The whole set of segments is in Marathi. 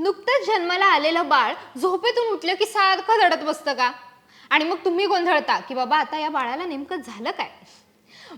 नुकतंच जन्माला आलेलं बाळ झोपेतून उठलं की सारखं रडत बसतं का? आणि मग तुम्ही गोंधळता की बाबा आता या बाळाला नेमकं झालं काय?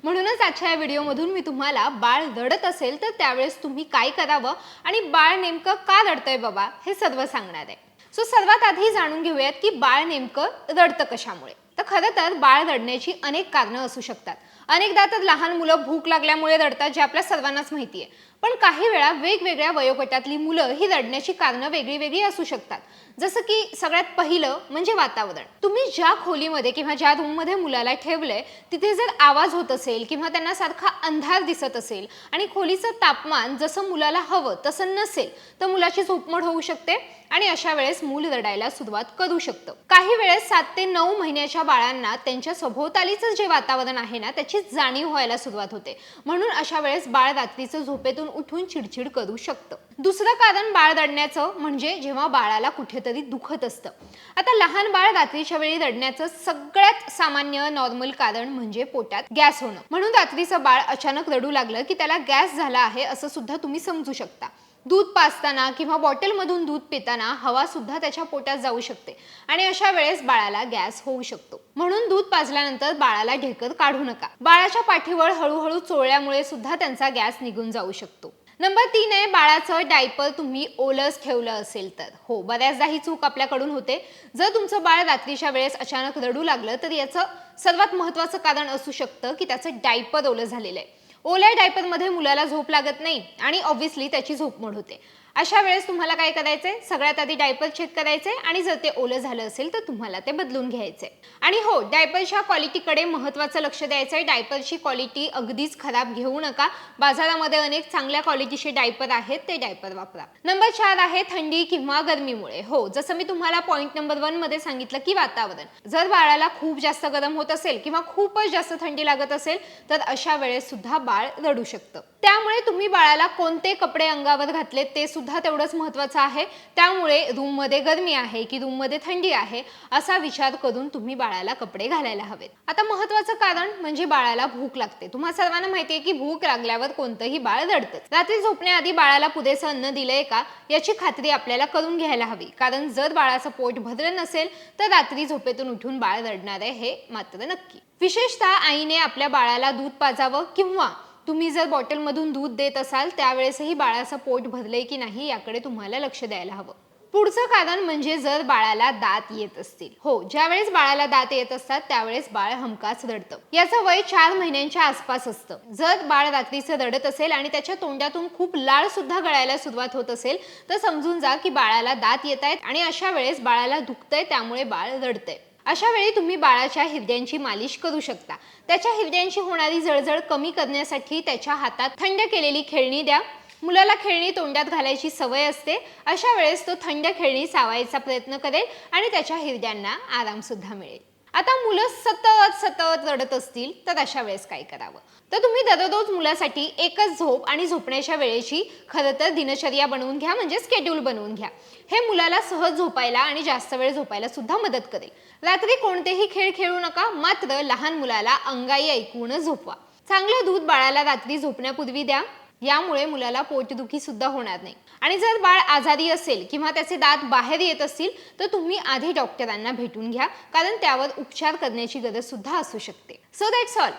म्हणूनच आजच्या या व्हिडिओमधून मी तुम्हाला बाळ रडत असेल तर त्यावेळेस तुम्ही काय करावं आणि बाळ नेमकं का रडतंय बाबा हे सर्व सांगणार आहे. सो सर्वात आधी जाणून घेऊयात की बाळ नेमकं रडतं कशामुळे. तर खरं तर बाळ रडण्याची अनेक कारणं असू शकतात. अनेकदा तर लहान मुलं भूक लागल्यामुळे रडतात जे आपल्या सर्वांनाच माहिती आहे. पण काही वेळा वेगवेगळ्या वयोगटातली मुलं ही रडण्याची कारणं वेगळी वेगळी असू शकतात. जसं की सगळ्यात पहिलं म्हणजे वातावरण. तुम्ही ज्या खोलीमध्ये किंवा ज्या रूममध्ये मुलाला ठेवलंय तिथे जर आवाज होत असेल किंवा त्यांना सारखा अंधार दिसत असेल आणि खोलीचं तापमान जसं मुलाला हवं तसं नसेल तर मुलाची झोपमड होऊ शकते आणि अशा वेळेस मूल रडायला सुरुवात करू शकतं. काही वेळेस सात ते नऊ महिन्याच्या बाळांना त्यांच्या सभोवतालीचं जे वातावरण आहे ना त्याची जाणीव व्हायला सुरुवात होते. म्हणून अशा वेळेस बाळ रात्रीचं झोपेतून उठून चिडचिड करू शकतं. दुसरं कारण बाळ रडण्याचं म्हणजे जेव्हा बाळाला कुठेतरी दुखत असतं. आता लहान बाळ रात्रीच्या वेळी रडण्याचं सगळ्यात सामान्य नॉर्मल कारण म्हणजे पोटात गॅस होणं. म्हणून रात्रीचं बाळ अचानक रडू लागलं की त्याला गॅस झाला आहे असं सुद्धा तुम्ही समजू शकता. दूध पाजताना किंवा बॉटलमधून दूध पिताना हवा सुद्धा त्याच्या पोटात जाऊ शकते. आणि अशा वेळेस बाळाला गॅस होऊ शकतो. म्हणून दूध पाजल्यानंतर बाळाला ढेकर काढू नका. बाळाच्या पाठीवर हळूहळू चोळल्यामुळे सुद्धा त्यांचा गॅस निघून जाऊ शकतो. नंबर तीन आहे बाळाचं डायपर तुम्ही ओलस ठेवलं असेल तर. हो बऱ्याचदा ही चूक आपल्याकडून होते. जर तुमचं बाळ रात्रीच्या वेळेस अचानक रडू लागलं तर याचं सर्वात महत्त्वाचं कारण असू शकतं की त्याचं डायपर ओलं झालेलं आहे. ओल्या डायपरमध्ये मुलाला झोप लागत नाही आणि ऑब्व्हियसली त्याची झोपमोड होते. अशा वेळेस तुम्हाला काय करायचंय? सगळ्यात आधी डायपर चेक करायचे आणि जर ते ओलं झालं असेल तर तुम्हाला ते बदलून घ्यायचे आणि हो डायपरच्या क्वालिटीकडे महत्त्वाचं लक्ष द्यायचं आहे डायपरची क्वालिटी अगदीच खराब घेऊ नका. बाजारामध्ये अनेक चांगल्या क्वालिटीचे डायपर आहेत ते डायपर वापरा. नंबर चार आहे थंडी किंवा गरमीमुळे. हो जसं मी तुम्हाला पॉईंट नंबर वनमध्ये सांगितलं की वातावरण. जर बाळाला खूप जास्त गरम होत असेल किंवा खूपच जास्त थंडी लागत असेल तर अशा वेळेस सुद्धा बाळ रडू शकतं. त्यामुळे तुम्ही बाळाला कोणते कपडे अंगावर घातले ते सुद्धा सुद्धा तेवढंच महत्वाचं आहे. त्यामुळे रूममध्ये गरमी आहे की रूममध्ये थंडी आहे असा विचार करून तुम्ही बाळाला कपडे घालायला हवेत. आता महत्वाचं कारण म्हणजे बाळाला भूक लागते. तुम्हा सर्वांना माहिती आहे की भूक लागल्यावर कोणतंही बाळ रडतं रात्री झोपण्याआधी बाळाला पुरेसं अन्न दिलंय का याची खात्री आपल्याला करून घ्यायला हवी. कारण जर बाळाचं पोट भरलं नसेल तर रात्री झोपेतून उठून बाळ रडणार आहे हे मात्र नक्की. विशेषतः आईने आपल्या बाळाला दूध पाजावं किंवा तुम्ही जर बॉटलमधून दूध देत असाल त्यावेळेसही बाळाचं पोट भरलंय की नाही याकडे तुम्हाला लक्ष द्यायला हवं. पुढचं कारण म्हणजे जर बाळाला दात येत असतील. हो ज्यावेळेस बाळाला दात येत असतात त्यावेळेस बाळ हमखास रडतं याचं वय चार महिन्यांच्या आसपास असतं. जर बाळ रात्रीचं रडत असेल आणि त्याच्या तोंडातून खूप लाळ सुद्धा गळायला सुरुवात होत असेल तर समजून जा की बाळाला दात येत आहेत आणि अशा वेळेस बाळाला दुखतंय त्यामुळे बाळ रडतंय अशा वेळी तुम्ही बाळाच्या हिरड्यांची मालिश करू शकता. त्याच्या हिरड्यांची होणारी जळजळ कमी करण्यासाठी त्याच्या हातात थंड केलेली खेळणी द्या. मुलाला खेळणी तोंडात घालायची सवय असते. अशा वेळेस तो थंड खेळणी चावायचा प्रयत्न करेल आणि त्याच्या हिरड्यांना आरामसुद्धा मिळेल. आता मुलं सतत सतत रडत असतील तर अशा वेळेस काय करावं? तर तुम्ही दररोज मुलासाठी एकच झोप आणि झोपण्याच्या वेळेची खरं तर दिनचर्या बनवून घ्या म्हणजे स्केड्यूल बनवून घ्या. हे मुलाला सहज झोपायला आणि जास्त वेळ झोपायला सुद्धा मदत करेल. रात्री कोणतेही खेळ खेळू नका मात्र लहान मुलाला अंगाई ऐकूनच झोपवा. चांगलं दूध बाळाला रात्री झोपण्यापूर्वी द्या. यामुळे मुलाला पोटदुखी सुद्धा होणार नाही. आणि जर बाळ आजारी असेल किंवा त्याचे दात बाहेर येत असतील तर तुम्ही आधी डॉक्टरांना भेटून घ्या कारण त्यावर उपचार करण्याची गरज सुद्धा असू शकते. सो दॅट्स ऑल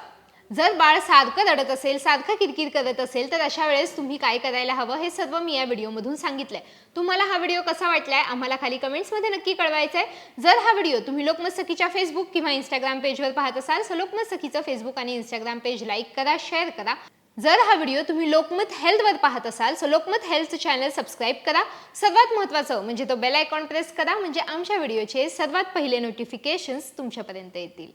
जर बाळ सारखं रडत असेल सारखं किरकिर करत असेल तर अशा वेळेस तुम्ही काय करायला हवं हे सर्व मी या व्हिडिओमधून सांगितलंय. तुम्हाला हा व्हिडिओ कसा वाटलाय आम्हाला खाली कमेंट्समध्ये नक्की कळवायचं आहे जर हा व्हिडिओ तुम्ही लोकमत सखीच्या फेसबुक किंवा इंस्टाग्राम पेजवर पाहत असाल तर लोकमत सखीचं फेसबुक आणि इंस्टाग्राम पेज लाईक करा शेअर करा. जर हा व्हिडिओ तुम्ही लोकमत हेल्थवर पाहत असाल so Lokmat health channel subscribe करा. सर्वात महत्त्वाचं म्हणजे तो बेल आयकॉन प्रेस करा म्हणजे आमच्या व्हिडिओचे सर्वात पहिले नोटिफिकेशन्स तुमच्यापर्यंत येतील.